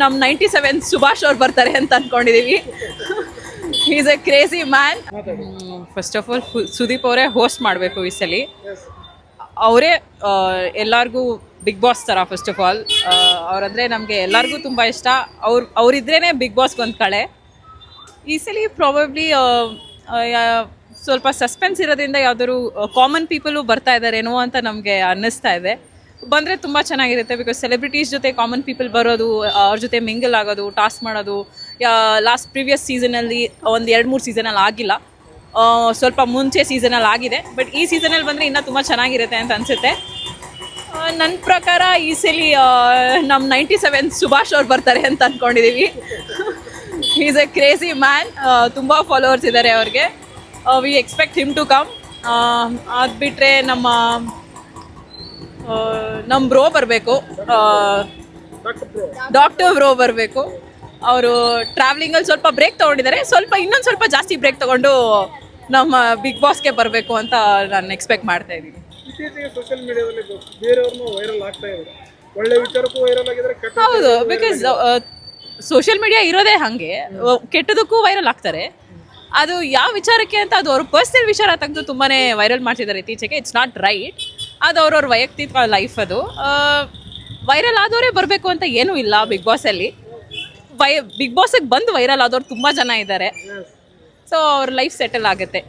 ನಮ್ಮ ninety seven Subhash ಅವ್ರು ಬರ್ತಾರೆ ಅಂತ ಅನ್ಕೊಂಡಿದೀವಿ. Is a crazy man first of all Sudeep ಅವರೇ ಹೋಸ್ಟ್ ಮಾಡಬೇಕು ಈ ಸಲ. ಅವರೇ ಎಲ್ಲರಿಗೂ ಬಿಗ್ ಬಾಸ್ ಥರ ಫಸ್ಟ್ ಆಫ್ ಆಲ್ ಅವರಂದರೆ ನಮಗೆ ಎಲ್ಲರಿಗೂ ತುಂಬ ಇಷ್ಟ. ಅವ್ರು ಅವರಿದ್ರೇ ಬಿಗ್ ಬಾಸ್ಗೆ ಒಂದು ಕಳೆ ಈ ಸಲ ಪ್ರಾಬಬ್ಲಿ ಸ್ವಲ್ಪ ಸಸ್ಪೆನ್ಸ್ ಇರೋದ್ರಿಂದ ಯಾವ್ದಾದ್ರು ಕಾಮನ್ ಪೀಪಲು ಬರ್ತಾ ಇದ್ದಾರೇನೋ ಅಂತ ನಮಗೆ ಅನ್ನಿಸ್ತಾ ಇದೆ. ಬಂದರೆ ತುಂಬ ಚೆನ್ನಾಗಿರುತ್ತೆ ಬಿಕಾಸ್ ಸೆಲೆಬ್ರಿಟೀಸ್ ಜೊತೆ ಕಾಮನ್ ಪೀಪಲ್ ಬರೋದು ಅವ್ರ ಜೊತೆ ಮಿಂಗಲ್ ಆಗೋದು ಟಾಸ್ಕ್ ಮಾಡೋದು ಲಾಸ್ಟ್ ಪ್ರೀವಿಯಸ್ ಸೀಸನಲ್ಲಿ ಒಂದು ಎರಡು ಮೂರು ಸೀಸನಲ್ಲಿ ಆಗಿಲ್ಲ. ಸ್ವಲ್ಪ ಮುಂಚೆ ಸೀಸನಲ್ಲಿ ಆಗಿದೆ ಬಟ್ ಈ ಸೀಸನಲ್ಲಿ ಬಂದರೆ ಇನ್ನೂ ತುಂಬ ಚೆನ್ನಾಗಿರುತ್ತೆ ಅಂತ ಅನಿಸುತ್ತೆ. ನನ್ನ ಪ್ರಕಾರ ಈ ಸಲ ನಮ್ಮ ನೈಂಟಿ ಸೆವೆನ್ ಸುಭಾಷ್ ಅವ್ರು ಬರ್ತಾರೆ ಅಂತ ಅಂದ್ಕೊಂಡಿದ್ದೀವಿ ಈಸ್ ಎ ಕ್ರೇಜಿ ಮ್ಯಾನ್ ತುಂಬ ಫಾಲೋವರ್ಸ್ ಇದ್ದಾರೆ ಅವ್ರಿಗೆ. We expect him to come ಅದು ಬಿಟ್ಟರೆ ನಮ್ಮ ನಮ್ಮ ಬ್ರೋ ಬರಬೇಕು. ಡಾಕ್ಟರ್ ಬ್ರೋ ಬರಬೇಕು. ಅವರು ಟ್ರಾವೆಲಿಂಗಲ್ಲಿ ಸ್ವಲ್ಪ ಬ್ರೇಕ್ ತೊಗೊಂಡಿದ್ದಾರೆ. ಸ್ವಲ್ಪ ಇನ್ನೊಂದು ಸ್ವಲ್ಪ ಜಾಸ್ತಿ ಬ್ರೇಕ್ ತೊಗೊಂಡು ನಮ್ಮ ಬಿಗ್ ಬಾಸ್ಗೆ ಬರಬೇಕು ಅಂತ ನಾನು ಎಕ್ಸ್ಪೆಕ್ಟ್ ಮಾಡ್ತಾ ಇದ್ದೀನಿ. ಇತ್ತೀಚೆಗೆ ಸೋಷಿಯಲ್ ಮೀಡಿಯಾದಲ್ಲಿ ಬೇರೆಯವ್ರನ್ನೂ ವೈರಲ್ ಆಗ್ತಾ ಇದೆ. ಒಳ್ಳೆ ವಿಚಾರಕ್ಕೂ ವೈರಲ್ ಆಗಿದ್ರೆ ಕೆಟ್ಟ ಹೌದು ಬಿಕಾಸ್ ಸೋಷಿಯಲ್ ಮೀಡಿಯಾ ಇರೋದೇ ಹಾಗೆ. ಕೆಟ್ಟದಕ್ಕೂ ವೈರಲ್ ಆಗ್ತಾರೆ. ಅದು ಯಾವ ವಿಚಾರಕ್ಕೆ ಅಂತ ಅದು ಅವ್ರ ಪರ್ಸನಲ್ ವಿಚಾರ ತೆಗೆದು ತುಂಬಾ ವೈರಲ್ ಮಾಡ್ತಿದ್ದಾರೆ ಇತ್ತೀಚೆಗೆ. ಇಟ್ಸ್ ನಾಟ್ ರೈಟ್ ಅದು ಅವ್ರವ್ರ ವೈಯಕ್ತಿಕ ಲೈಫ್ ಅದು. ವೈರಲ್ ಆದವರೇ ಬರಬೇಕು ಅಂತ ಏನೂ ಇಲ್ಲ ಬಿಗ್ ಬಾಸಲ್ಲಿ ವೈ ಬಿಗ್ ಬಾಸಿಗೆ ಬಂದು ವೈರಲ್ ಆದವ್ರು ತುಂಬ ಜನ ಇದ್ದಾರೆ ಸೊ ಅವ್ರ ಲೈಫ್ ಸೆಟಲ್ ಆಗುತ್ತೆ.